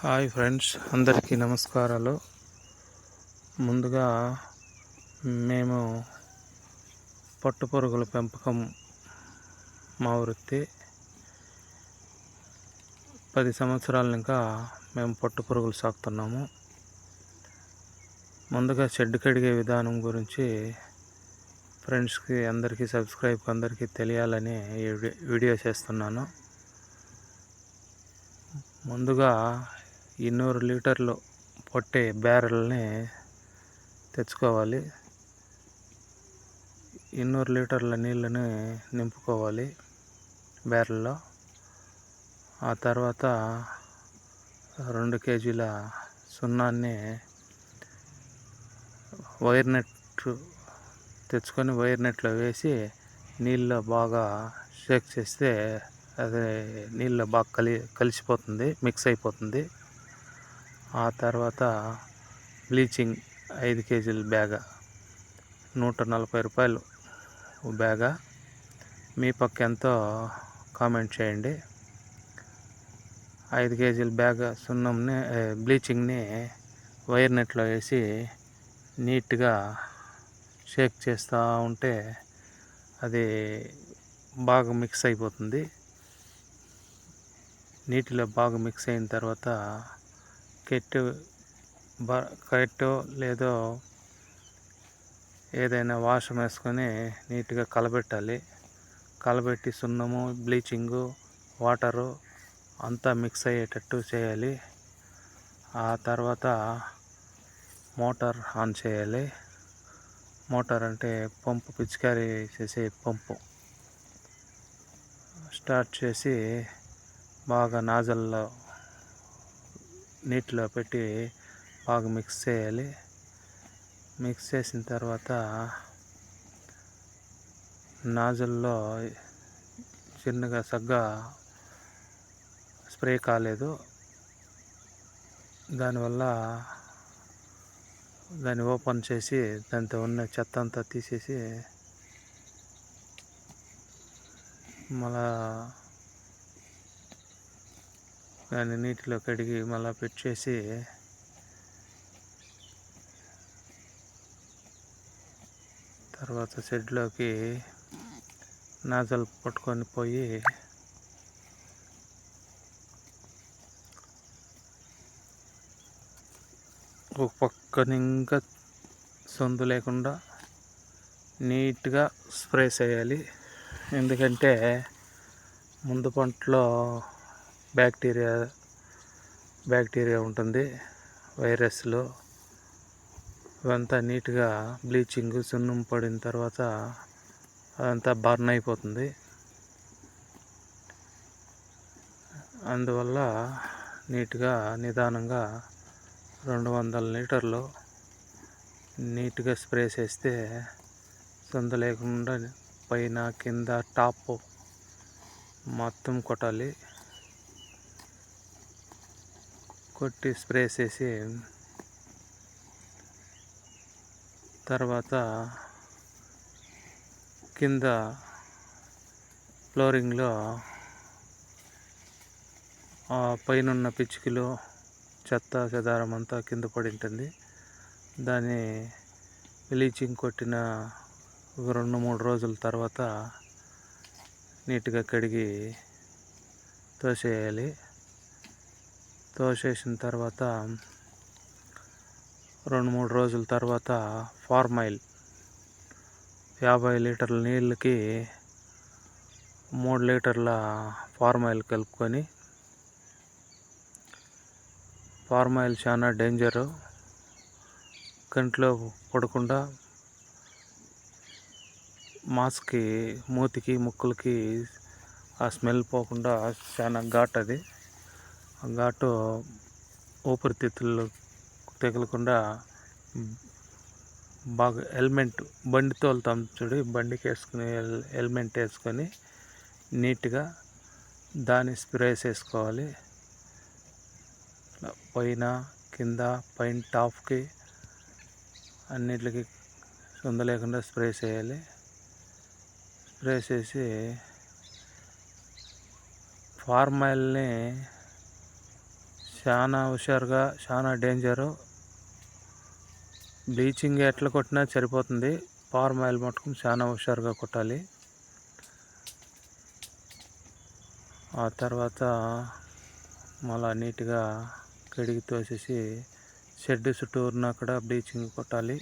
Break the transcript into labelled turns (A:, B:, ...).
A: Hi friends అందరికీ నమస్కారాలు. ముందుగా మేము పట్టుపురుగుల పెంపకం మా వృత్తి పది సంవత్సరాలు ఇంకా మేము పట్టుపురుగులు సాకుతున్నాము ముందుగా షెడ్ కడిగే విధానం గురించి ఫ్రెండ్స్కి అందరికీ సబ్స్క్రైబ్ అందరికీ తెలియాలని ఈ వీడియో చేస్తున్నాను. ముందుగా ఇన్నూరు లీటర్లు పట్టే బ్యారెల్ని తెచ్చుకోవాలి. ఇన్నూరు లీటర్ల నీళ్ళని నింపుకోవాలి బ్యారెల్లో. ఆ తర్వాత రెండు కేజీల సున్నాన్ని వైర్ నెట్ తెచ్చుకొని వైర్ నెట్లో వేసి నీళ్ళలో బాగా షేక్ చేస్తే అది నీళ్ళలో బాగా కలి కలిసిపోతుంది మిక్స్ అయిపోతుంది. ఆ తర్వాత బ్లీచింగ్ ఐదు కేజీల బ్యాగ్ నూట నలభై రూపాయలు బ్యాగ్. మీ పక్క ఎంతో కామెంట్ చేయండి. ఐదు కేజీల బ్యాగ్ సున్నంని బ్లీచింగ్ని వైర్ నెట్లో వేసి నీట్గా షేక్ చేస్తూ ఉంటే అది బాగా మిక్స్ అయిపోతుంది. నీటిలో బాగా మిక్స్ అయిన తర్వాత కెట్టు బ కట్టో లేదో ఏదైనా వాషం వేసుకొని నీట్గా కలబెట్టాలి. కలబెట్టి సున్నము బ్లీచింగు వాటరు అంతా మిక్స్ అయ్యేటట్టు చేయాలి. ఆ తర్వాత మోటార్ ఆన్ చేయాలి. మోటార్ అంటే పంపు పిచికారీ చేసే పంపు. స్టార్ట్ చేసి బాగా నాజల్లో నీటిలో పెట్టి బాగా మిక్స్ చేయాలి. మిక్స్ చేసిన తర్వాత నాజుల్లో చిన్నగా సగ్గా స్ప్రే కాలేదు. దానివల్ల దాన్ని ఓపెన్ చేసి దాంతో ఉన్న చెత్త అంతా తీసేసి మళ్ళా దాన్ని నీటిలో కడిగి మళ్ళీ పెట్టేసి తర్వాత షెడ్లోకి నాజల్ పట్టుకొని పోయి ఒక పక్కన ఇంకా సొందు లేకుండా నీట్గా స్ప్రే చేయాలి. ఎందుకంటే ముందు పంటలో బ్యాక్టీరియా బ్యాక్టీరియా ఉంటుంది వైరస్లు. ఇవంతా నీట్గా బ్లీచింగ్ సున్నం పడిన తర్వాత అదంతా బర్న్ అయిపోతుంది. అందువల్ల నీట్గా నిదానంగా రెండు వందల లీటర్లు నీట్గా స్ప్రే చేస్తే సొంత లేకుండా పైన కింద టాప్ మొత్తం కొట్టాలి. కొట్టి స్ప్రే చేసి తర్వాత కింద ఫ్లోరింగ్లో పైన పిచ్చుకలు చెత్త చెదారం అంతా కింద పడి ఉంటుంది దాన్ని బ్లీచింగ్ కొట్టిన ఒక రెండు మూడు రోజుల తర్వాత నీట్గా కడిగి తోసేయాలి. తోసేసిన తర్వాత రెండు మూడు రోజుల తర్వాత ఫార్మైల్ యాభై లీటర్ల నీళ్ళకి మూడు లీటర్ల ఫార్మైల్ కలుపుకొని ఫార్మైల్ చాలా డేంజరు. కంట్లో పడకుండా మాస్క్కి మూతికి ముక్కులకి ఆ స్మెల్ పోకుండా చాలా ఘాట్ అది. ఘాటు ఊపిరితిత్తులు తగలకుండా బాగా హెల్మెట్ బండి తోలుతాం చూడు బండికి వేసుకుని హెల్మెట్ వేసుకొని నీట్గా దాన్ని స్ప్రే చేసుకోవాలి పైన కింద పైన టాప్కి అన్నిటికి సొంత లేకుండా స్ప్రే చేయాలి. స్ప్రే చేసి ఫార్మాయిల్ని చాలా హుషారుగా చాలా డేంజరు. బ్లీచింగ్ ఎట్లా కొట్టినా సరిపోతుంది. పవర్ ఆయిల్ మట్టుకు చాలా హుషారుగా కొట్టాలి. ఆ తర్వాత మళ్ళా నీట్గా కడిగి తోసేసి షెడ్ చుట్టూరున అక్కడ బ్లీచింగ్ కొట్టాలి.